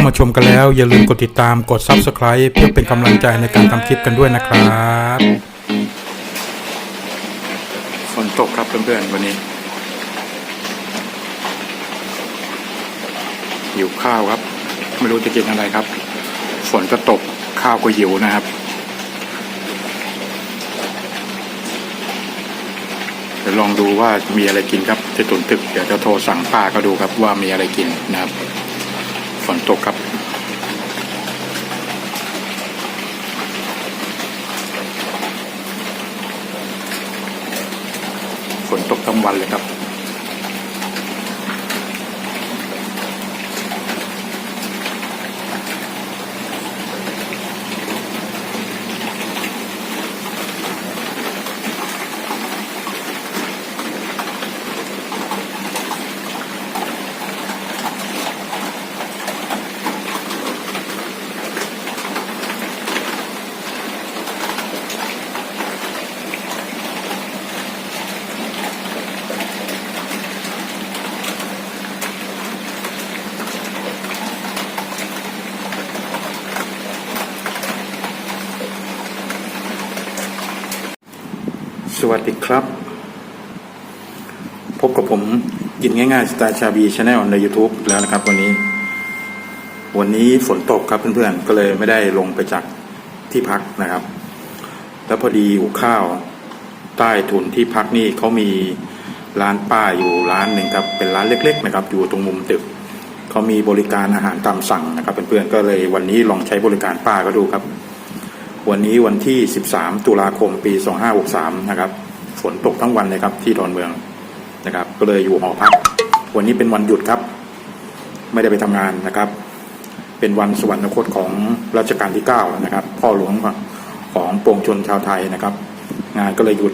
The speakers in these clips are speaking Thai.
ามาชมกันแล้ว อย่าลืมกดติดตามกด Subscribe เพื่อเป็นกำลังใจในการทำคลิปกันด้วยนะครับฝนตกครับเพื่อนๆวันนี้หิวข้าวครับ ไม่รู้จะกินอะไรครับ ฝนก็ตกข้าวก็หิวนะครับ เดี๋ยวลองดูว่ามีอะไรกินครับจะตุนตึกเดี๋ยวจะโทรสั่งป้าก็ดูครับว่ามีอะไรกินนะครับ นตกครับ ฝนตกทั้งวันเลยครับ สวัสดีครับ พบกับผมกินง่ายๆสไตล์ชาบีชาแนลใน YouTube แล้วนะครับ วันนี้ วันนี้ฝนตกครับเพื่อนๆ ก็เลยไม่ได้ลงไปจากที่พักนะครับ แล้วพอดีหูข้าวใต้ถุนที่พักนี่เขามีร้านป้าอยู่ร้านหนึ่งครับ เป็นร้านเล็ก ๆ นะครับ อยู่ตรงมุมตึกเขามีบริการอาหารตามสั่งนะครับเพื่อนๆก็เลยวันนี้ลองใช้บริการป้าก็ดูครับ วันนี้วันที่ 13 ตุลาคมปี 2563 นะครับ ฝนตกทั้งวันเลยครับที่ดอนเมืองนะครับ ก็เลยอยู่หอพัก วันนี้เป็นวันหยุดครับ ไม่ได้ไปทำงานนะครับ เป็นวันสวรรคตของรัชกาลที่ 9 นะครับ พ่อหลวงของปวงชนชาวไทยนะครับ งานก็เลยหยุด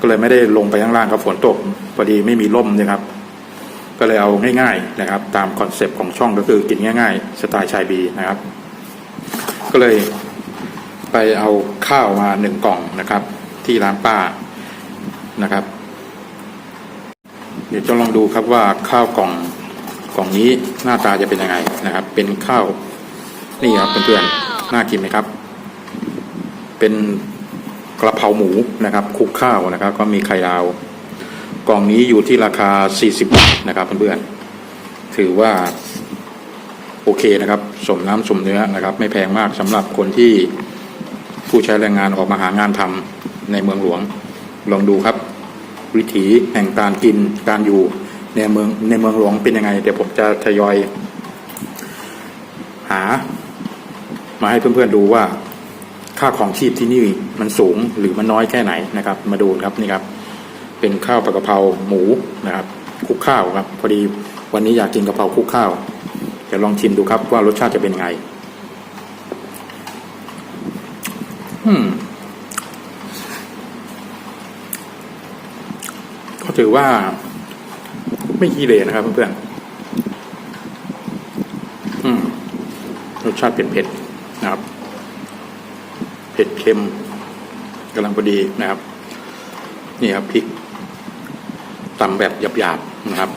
ก็เลยไม่ได้ลงไปข้างล่างครับฝนตกพอดีไม่มีร่มนะครับ ก็เลยเอาง่ายๆนะครับ ตามคอนเซปต์ของช่องก็คือกินง่าย ๆ สไตล์ชายบีนะครับ ก็เลย ไปเอาข้าวมาหนึ่งกล่องนะครับ ที่ร้านป้านะครับ เดี๋ยวจะลองดูครับว่าข้าวกล่องกล่องนี้หน้าตาจะเป็นยังไงนะครับ เป็นข้าวนี่ครับเพื่อนๆน่ากินไหมครับ เป็นกระเพราหมูนะครับคลุกข้าวนะครับ ก็มีไข่ดาว กล่องนี้อยู่ที่ราคา 40 บาทนะครับเพื่อนๆถือว่าโอเคนะครับ สมน้ำสมเนื้อนะครับ ไม่แพงมากสำหรับคนที่ ผู้ใช้แรงงานออกมาหางานทำในเมืองหลวง ลองดูครับ วิถีแห่งการกินการอยู่ในเมืองในเมืองหลวงเป็นยังไง เดี๋ยวผมจะทยอย หา มาให้เพื่อนๆดูว่า ค่าของชีพที่นี่มันสูงหรือมันน้อยแค่ไหนนะครับ มาดูครับนี่ครับ เป็นข้าวปลากะเพราหมูนะครับคุกข้าวครับ พอดีวันนี้อยากกินกะเพราคุกข้าวเดี๋ยวลองชิมดูครับว่ารสชาติจะเป็นยังไง อืม ก็ถือว่า ไม่ขี้เหร่นะครับเพื่อนๆรสชาติเผ็ดๆนะครับ เผ็ดเค็มกำลังพอดีนะครับ นี่ครับพริกตำแบบหยาบๆนะครับ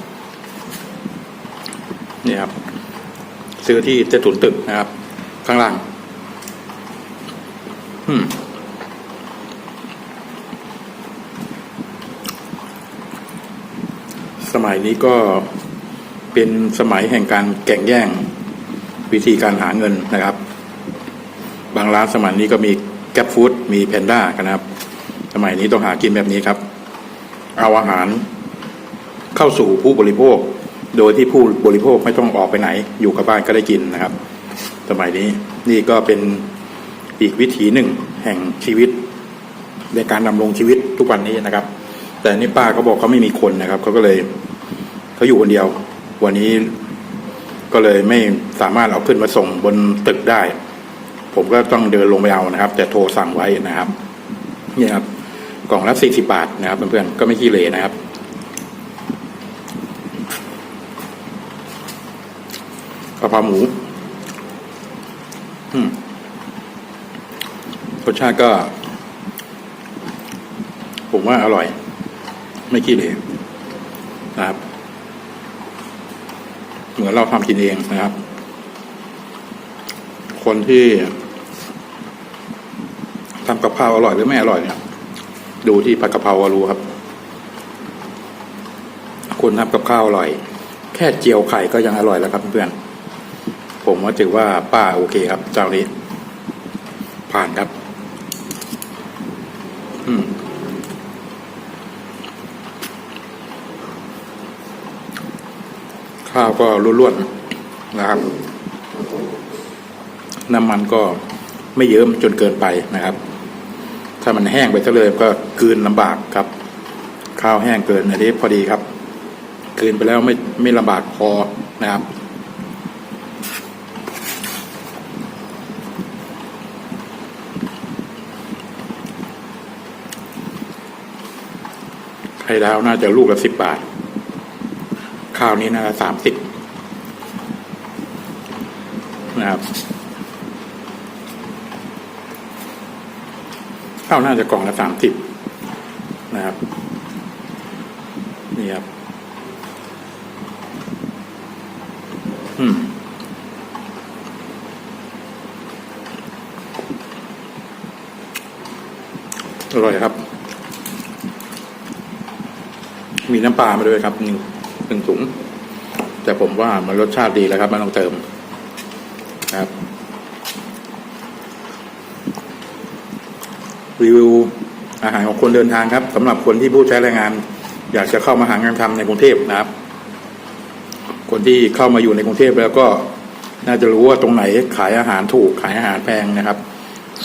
นี่ครับ ซื้อที่เจตุนตึกนะครับ ข้างล่าง สมัยนี้ก็เป็นสมัยแห่งการแข่งแย่ง วิธีการหาเงินนะครับ บางร้านสมัยนี้ก็มีแกร็บฟู้ดมีแพนด้ากันนะครับ สมัยนี้ต้องหากินแบบนี้ครับ เอาอาหารเข้าสู่ผู้บริโภค โดยที่ผู้บริโภคไม่ต้องออกไปไหน อยู่กับบ้านก็ได้กินนะครับ สมัยนี้นี่ก็เป็น อีกวิถีหนึ่งแห่งชีวิต ในการดำรงชีวิตทุกวันนี้นะครับ แต่นี่ป้าเขาบอกเขาไม่มีคนนะครับเขาก็เลยเขาอยู่คนเดียว วันนี้ก็เลยไม่สามารถเอาขึ้นมาส่งบนตึกได้ ผมก็ต้องเดินลงไปเอานะครับ แต่โทรสั่งไว้นะครับนี่ครับกล่องละสี่สิบาทนะครับเพื่อนๆก็ไม่ขี้เหร่นะครับกะเพราหมู อืม รสชาติก็ ผมว่าอร่อย ไม่ขี้เหร่นะครับ เหมือนเราทำกินเองนะครับ คนที่ทำกับข้าวอร่อยหรือไม่อร่อยเนี่ยดูที่ผัดกะเพราก็รู้ครับ คนทำกับข้าวอร่อย แค่เจียวไข่ก็ยังอร่อยแล้วครับเพื่อนผมว่าถือว่าป้าโอเคครับ เจ้านี้ ผ่านครับ อืมข้าวก็ล้วนๆนะครับ น้ำมันก็ไม่เยิ้มจนเกินไปนะครับ ถ้ามันแห้งไปซะเลยก็กลืนลำบากครับ ข้าวแห้งเกินอันนี้พอดีครับกลืนไปแล้วไม่ไม่ลำบากพอนะครับ ไข่ดาวน่าจะลูกละสิบบาท ข้าวนี้น่าจะสามสิบนะครับข้าวน่าจะกล่องละสามสิบนะครับนี่ครับอืมอร่อยครับ มีน้ำปลามาด้วยครับหนึ่งหนึ่งถุง แต่ผมว่ามันรสชาติดีแล้วครับไมันต้องเติมครับรีวิวอาหารของคนเดินทางครับสำหรับคนที่ผู้ใช้แรงงาน อยากจะเข้ามาหางานทำในกรุงเทพนะครับ คนที่เข้ามาอยู่ในกรุงเทพแล้วก็น่าจะรู้ว่าตรงไหนขายอาหารถูกขายอาหารแพงนะครับ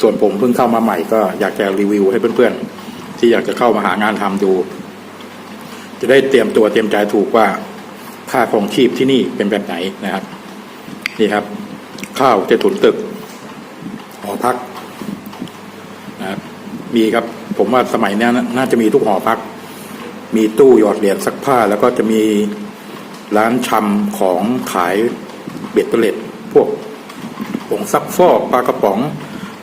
ส่วนผมเพิ่งเข้ามาใหม่ก็อยากจะรีวิวให้เพื่อนๆที่อยากจะเข้ามาหางานทำดู จะได้เตรียมตัวเตรียมใจถูกว่าค่าของชีพที่นี่เป็นแบบไหนนะครับ นี่ครับ ข้าวเจถุนตึกหอพักนะครับมีครับ ผมว่าสมัยนี้นน่าจะมีทุกหอพัก มีตู้หยอดเหรียญซักผ้า แล้วก็จะมีร้านชำของขายเบ็ดเตล็ดพวกผงซักฟอกปลากระป๋อง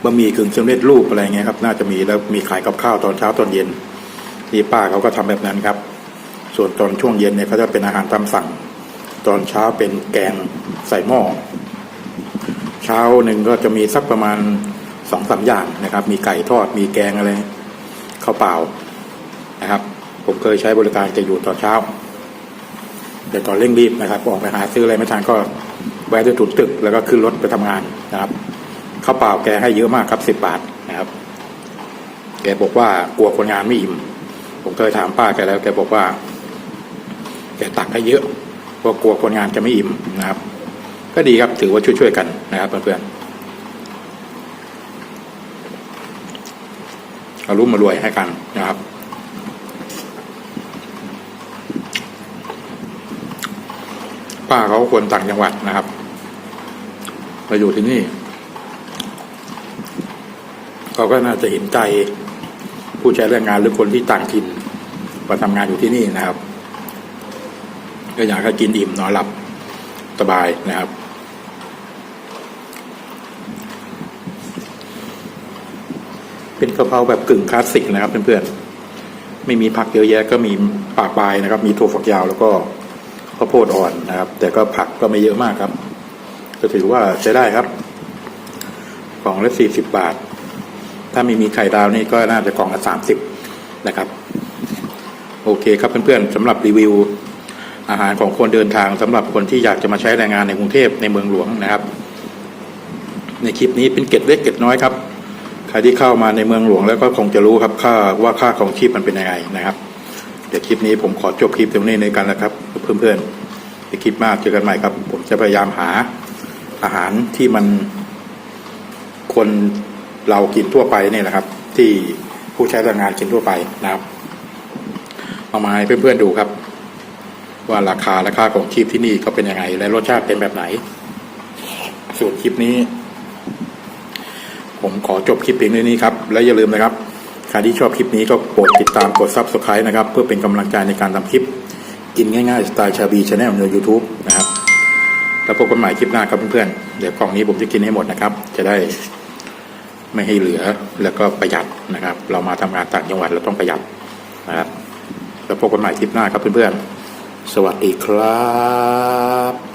บะหมี่กึ่งสำเร็จรูปอะไรเงี้ยครับ น่าจะมีแล้วมีขายกับข้าวตอนเช้าตอนเย็นนี่ป้าเขาก็ทำแบบนั้นครับ ส่วนตอนช่วงเย็นเนี่ยเขาจะเป็นอาหารตามสั่ง ตอนเช้าเป็นแกงใส่หม้อ เช้าหนึ่งก็จะมีสักประมาณสองสามอย่างนะครับ มีไก่ทอด มีแกงอะไรข้าวเปล่านะครับ ผมเคยใช้บริการจะอยู่ตอนเช้า แต่ตอนเร่งรีบนะครับ ออกไปหาซื้ออะไรไม่ทันก็แวะด้วยถุนตึก แล้วก็ขึ้นรถไปทำงานนะครับข้าวเปล่าแกให้เยอะมากครับสิบบาทนะครับ แกบอกว่ากลัวคนงานไม่อิ่ม ผมเคยถามป้าแกแล้วแกบอกว่า แกตักให้เยอะเพราะกลัวคนงานจะไม่อิ่มนะครับ ก็ดีครับถือว่าช่วยๆกันนะครับเพื่อนๆเอารุ่มมารวยให้กันนะครับป้าเขาคนต่างจังหวัดนะครับมาอยู่ที่นี่เขาก็น่าจะเห็นใจผู้ใช้แรงงานหรือคนที่ต่างถิ่นมาทำงานอยู่ที่นี่นะครับ ก็อยากให้กินอิ่มนอนหลับสบายนะครับ เป็นกะเพราแบบกึ่งคลาสสิกนะครับเพื่อนๆไม่มีผักเยอะแยะก็มีปากปลายนะครับ มีถั่วฝักยาวแล้วก็ข้าวโพดอ่อนนะครับ แต่ก็ผักก็ไม่เยอะมากครับ ก็ถือว่าใช้ได้ครับกล่องละสี่สิบบาท ถ้าไม่มีไข่ดาวนี่ก็น่าจะกล่องละสามสิบนะครับ โอเคครับเพื่อนๆสำหรับรีวิว อาหารของคนเดินทางสำหรับคนที่อยากจะมาใช้แรงงานในกรุงเทพในเมืองหลวงนะครับ ในคลิปนี้เป็นเก็ดเล็กเก็ดน้อยครับใครที่เข้ามาในเมืองหลวงแล้วก็คงจะรู้ครับค่าว่าค่าของชีพมันเป็นยังไงนะครับเดี๋ยวคลิปนี้ผมขอจบคลิปตรงนี้ในกันแล้วครับ เพื่อนๆในคลิปมากเจอกันใหม่ครับ ผมจะพยายามหาอาหารที่มันคนเรากินทั่วไปเนี่ยแหละครับ ที่ผู้ใช้แรงงานกินทั่วไปนะครับเอามาให้เพื่อนๆดูครับ ว่าราคาและค่าของชีพที่นี่ก็เป็นยังไง และรสชาติเป็นแบบไหน ส่วนคลิปนี้ ผมขอจบคลิปเพียงเท่านี้ครับ และอย่าลืมนะครับใครที่ชอบคลิปนี้ก็โปรดติดตามกด subscribe นะครับ เพื่อเป็นกำลังใจในการทำคลิป กินง่ายๆสไตล์ชาบีชาแนลใน YouTube นะครับแล้วพบกันใหม่คลิปหน้าครับเพื่อนๆ เดี๋ยวกล่องนี้ผมจะกินให้หมดนะครับ จะได้ไม่ให้เหลือแล้วก็ประหยัดนะครับ เรามาทำงานต่างจังหวัดเราต้องประหยัดนะครับ แล้วพบกันใหม่คลิปหน้าครับเพื่อนๆ สวัสดีครับ